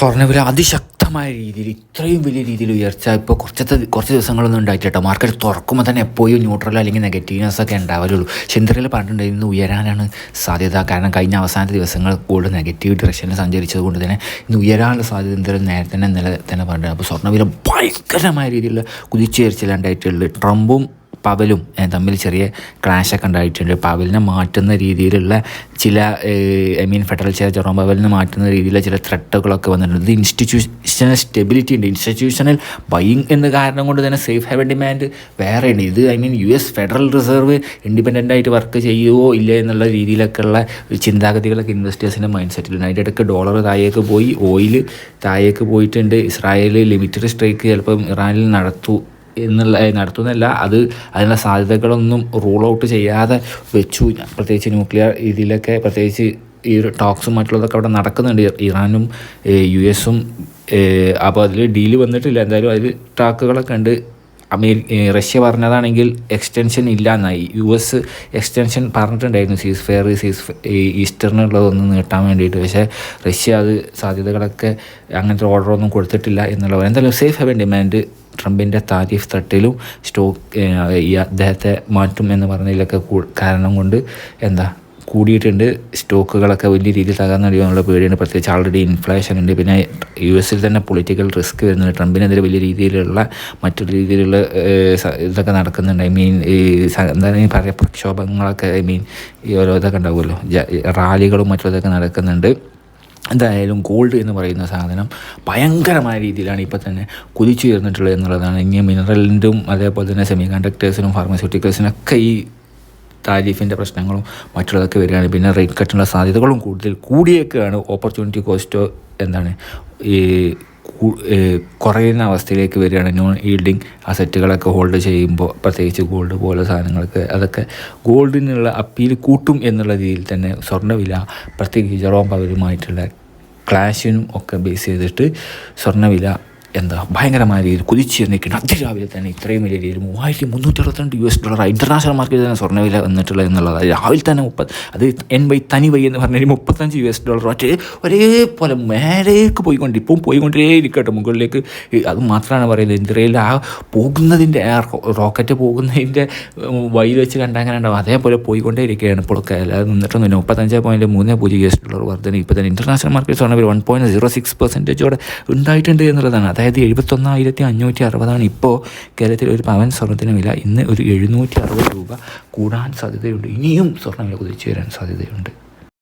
സ്വർണവില അതിശക്തമായ രീതിയിൽ ഇത്രയും വലിയ രീതിയിൽ ഉയർച്ച ഇപ്പോൾ കുറച്ചത്തെ കുറച്ച് ദിവസങ്ങളൊന്നും ഉണ്ടായിട്ടോ മാർക്കറ്റ് തുറക്കുമ്പോൾ തന്നെ എപ്പോഴും ന്യൂട്രൽ അല്ലെങ്കിൽ നെഗറ്റീവ്നെസ് ഒക്കെ ഉണ്ടാവലുള്ളൂ. ചെന്തറിൽ പറഞ്ഞിട്ടുണ്ട് ഇന്ന് ഉയരാനാണ് സാധ്യത. കാരണം കഴിഞ്ഞ അവസാനത്തെ ദിവസങ്ങൾ കൂടുതൽ നെഗറ്റീവ് ഡിറക്ഷനിൽ സഞ്ചരിച്ചത് കൊണ്ട് തന്നെ ഇന്ന് ഉയരാനുള്ള സാധ്യത എന്തായാലും നേരത്തെ തന്നെ നില തന്നെ പറഞ്ഞിട്ടുണ്ട്. അപ്പോൾ സ്വർണവില ഭയങ്കരമായ രീതിയിലുള്ള കുതിച്ചുയർച്ചയിലുണ്ടായിട്ടുള്ളത് ട്രംപും പവലും തമ്മിൽ ചെറിയ ക്ലാഷൊക്കെ ഉണ്ടായിട്ടുണ്ട്. പവലിനെ മാറ്റുന്ന രീതിയിലുള്ള ചില I mean federal chair Jerome പവലിനെ മാറ്റുന്ന രീതിയിലുള്ള ചില ത്രെട്ടുകളൊക്കെ വന്നിട്ടുണ്ട്. ഇത് ഇൻസ്റ്റിറ്റ്യൂഷണൽ സ്റ്റെബിലിറ്റി ഉണ്ട്. ഇൻസ്റ്റിറ്റ്യൂഷണൽ ബൈയിങ് എന്ന കാരണം കൊണ്ട് തന്നെ സേഫ് ഹാവൻ ഡിമാൻഡ് വേറെയുണ്ട് ഇത് I mean U S federal reserve independent ആയിട്ട് വർക്ക് ചെയ്യുമോ ഇല്ല എന്നുള്ള രീതിയിലൊക്കെയുള്ള ചിന്താഗതികളൊക്കെ ഇൻവെസ്റ്റേഴ്സിന്റെ മൈൻഡ് സെറ്റിലുണ്ട് അതിന്റെ ഇടയ്ക്ക് ഡോളർ താഴേക്ക് പോയി ഓയിൽ താഴേക്ക് പോയിട്ടുണ്ട്. ഇസ്രായേലിൽ ലിമിറ്റഡ് സ്ട്രൈക്ക് ചിലപ്പം ഇറാനിൽ നടത്തു. എന്നുള്ള നടത്തുന്നില്ല അത് അതിനുള്ള സാധ്യതകളൊന്നും റൂൾ ഔട്ട് ചെയ്യാതെ വെച്ചു. പ്രത്യേകിച്ച് ന്യൂക്ലിയർ ഇതിലൊക്കെ പ്രത്യേകിച്ച് ഈ ഒരു ടോക്സും മറ്റുള്ളതൊക്കെ അവിടെ നടക്കുന്നുണ്ട്. ഇറാനും യു എസും അപ്പോൾ അതിൽ ഡീൽ വന്നിട്ടില്ല. എന്തായാലും അതിൽ ടാക്കുകളൊക്കെ ഉണ്ട്. അമേരി റഷ്യ പറഞ്ഞതാണെങ്കിൽ എക്സ്റ്റൻഷൻ ഇല്ല എന്നായി യു എസ് എക്സ്റ്റൻഷൻ പറഞ്ഞിട്ടുണ്ടായിരുന്നു. സീസ് ഫെയർ സീസ് ഈസ്റ്ററിനുള്ളതൊന്ന് നീട്ടാൻ വേണ്ടിയിട്ട്. പക്ഷേ റഷ്യ അത് സാധ്യതകളൊക്കെ അങ്ങനത്തെ ഓർഡറൊന്നും കൊടുത്തിട്ടില്ല എന്നുള്ളത് എന്തായാലും സേഫ് ഹവൻ ഡിമാൻഡ് ട്രംപിന്റെ താരിഫ് തട്ടിലും സ്റ്റോക്ക് ഈ അദ്ദേഹത്തെ മാറ്റും എന്ന് പറഞ്ഞതിലൊക്കെ കാരണം കൊണ്ട് എന്താ കൂടിയിട്ടുണ്ട്. സ്റ്റോക്കുകളൊക്കെ വലിയ രീതിയിൽ തകർന്നു കഴിയുമെന്നുള്ള പേടിയാണ്. പ്രത്യേകിച്ച് ആൾറെഡി ഇൻഫ്ലേഷൻ ഉണ്ട്. പിന്നെ യു എസിൽ തന്നെ പൊളിറ്റിക്കൽ റിസ്ക് വരുന്നുണ്ട്. ട്രംപിനെതിരെ വലിയ രീതിയിലുള്ള മറ്റൊരു രീതിയിലുള്ള ഇതൊക്കെ നടക്കുന്നുണ്ട്. ഐ മീൻ ഈ പറയുക പ്രക്ഷോഭങ്ങളൊക്കെ ഐ മീൻ ഈ ഓരോ ഇതൊക്കെ ഉണ്ടാവുമല്ലോ. റാലികളും മറ്റുള്ളതൊക്കെ നടക്കുന്നുണ്ട്. എന്തായാലും ഗോൾഡ് എന്ന് പറയുന്ന സാധനം ഭയങ്കരമായ രീതിയിലാണ് ഇപ്പോൾ തന്നെ കുതിച്ചുയർന്നിട്ടുള്ളത് എന്നുള്ളതാണ്. ഇനി മിനറലിന്റെയും അതേപോലെ തന്നെ സെമി കണ്ടക്ടേഴ്സിനും ഫാർമസ്യൂട്ടിക്കൽസിനൊക്കെ ഈ താരിഫിന്റെ പ്രശ്നങ്ങളും മറ്റുള്ളതൊക്കെ വരികയാണ്. പിന്നെ റേറ്റ് കട്ടിനുള്ള സാധ്യതകളും കൂടുതൽ. കൂടിയൊക്കെയാണ് ഓപ്പർച്യൂണിറ്റി കോസ്റ്റ് എന്താണ്? ഈ കുറയുന്ന അവസ്ഥയിലേക്ക് വരികയാണ്. നോൺ ഈൽഡിങ് അസറ്റുകളൊക്കെ ഹോൾഡ് ചെയ്യുമ്പോൾ പ്രത്യേകിച്ച് ഗോൾഡ് പോലെ സാധനങ്ങൾക്ക് അതൊക്കെ ഗോൾഡിനുള്ള അപ്പീൽ കൂട്ടും എന്നുള്ള രീതിയിൽ തന്നെ സ്വർണവില പ്രത്യേകിച്ച് ജെറോം പവരുമായിട്ടുള്ള ക്ലാഷിനും ഒക്കെ ബേസ് ചെയ്തിട്ട് സ്വർണവില എന്താ ഭയങ്കരമായ രീതിയിൽ കുതിച്ച് നിൽക്കുന്നു അതിരാവിലെ തന്നെ ഇത്രയും വലിയ രീതിയിൽ മൂവായിരത്തി മുന്നൂറ്റി അറുപത്തിരണ്ട് യു എസ് ഡോളർ ഇന്റർനാഷണൽ മാർക്കറ്റിൽ തന്നെ സ്വർണവില വന്നിട്ടുള്ളത് എന്നുള്ളത് രാവിലെ തന്നെ മുപ്പത് അത് എൻ വൈ തനി വൈ എന്ന് പറഞ്ഞാൽ മുപ്പത്തഞ്ച് യു എസ് ഡോളർ ഒറ്റ ഒരേപോലെ മേലേക്ക് പോയിക്കൊണ്ട് ഇപ്പം പോയിക്കൊണ്ടേ ഇരിക്കട്ടെ മുകളിലേക്ക് അത് മാത്രമാണ് പറയുന്നത്. ഇന്ത്യയിൽ ആ പോകുന്നതിന്റെ ആ റോക്കറ്റ് പോകുന്നതിന്റെ വഴി വെച്ച് കണ്ടങ്ങനെ ഉണ്ടാവും. അതേപോലെ പോയിക്കൊണ്ടേ ഇരിക്കുകയാണ് ഇപ്പോൾ അല്ലാതെ നിന്നിട്ടൊന്നുമില്ല മുപ്പത്തഞ്ച് പോയിന്റ് മൂന്ന് പൂജ്യം യു എസ് ഡോളർ വർധന ഇപ്പോൾ തന്നെ ഇന്റർനാഷണൽ മാർക്കറ്റ് സ്വർണ വൺ പോയിന്റ് സീറോ സിക്സ് പെർസെന്റേജോടെ ഉണ്ടായിട്ടുണ്ട് എന്നുള്ളതാണ്. അതായത് എഴുപത്തൊന്നായിരത്തി അഞ്ഞൂറ്റി അറുപതാണ് ഇപ്പോൾ കേരളത്തിൽ ഒരു പവൻ സ്വർണത്തിന് വില ഇന്ന് ഒരു എഴുന്നൂറ്റി അറുപത് രൂപ കൂടാൻ സാധ്യതയുണ്ട്. ഇനിയും സ്വർണ വില കുതിച്ചു വരാൻ സാധ്യതയുണ്ട്.